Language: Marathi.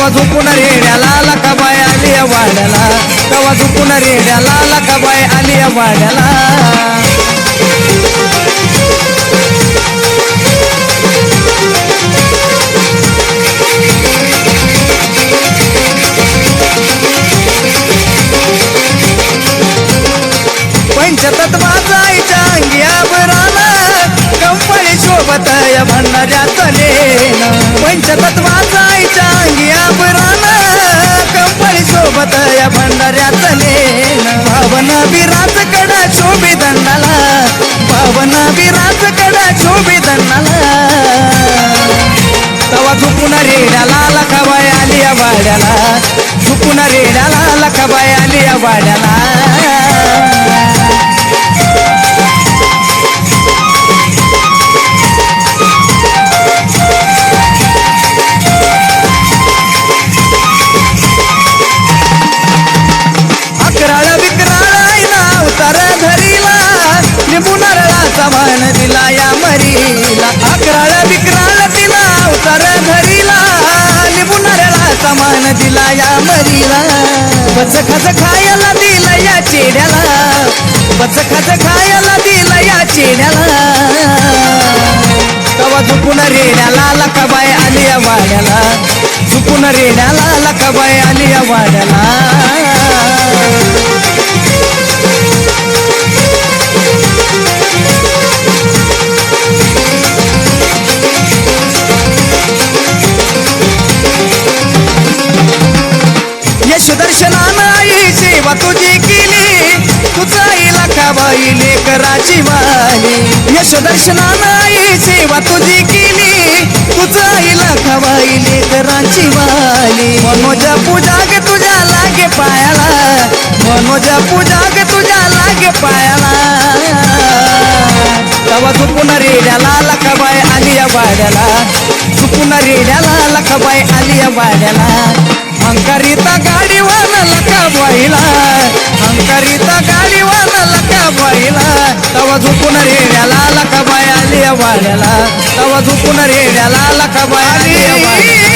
तवा झोपून रेड्याला लकाबाई आली या वाड्याला. तवा झोपून रेड्याला लकाबाई आली या वाड्याला. पंचतत्वाचा आईच्या अंगी आभराला. कंपळी शोभत या झुकून रेड्याला लखाबाई आली या वाड्याला. झुकून रेड्याला लखाबाई आली या वाड्याला. अकराळ विकराळ आईला उतार धरीला. लिंबू मान दिला या मरीला. अकराळ बच खच खायला दिला या चेड्याला बच खच खायला दिला या चेड्याला तवा झुकून रेड्याला लकाबाई आली या वाड्याला. झुकून रेड्याला लकाबाई आली या वाड्याला. सेवा तुझी केली तुझा इलाकाबाई लेकराची वाली. दर्शना नाही सेवा तुझी केली तुझा इलाकाबाई लेकराची वाली. मनोजा पूजा ग तुझ्या लागे पायाला. मनोजा पूजा ग तुझ्या लागे पायाला. तवा झुकून रेड्याला लखाबाई आली या वाड्याला. झुकून रेड्याला लखाबाई आली या वाड्याला. अंकारिता गाडीवर लका बाईला अंकारिता गाडीवर लका बाईला तवा झुकून रेड्याला लका बाई आली वाड्याला. तवा झुकून रेड्याला लका बाई आली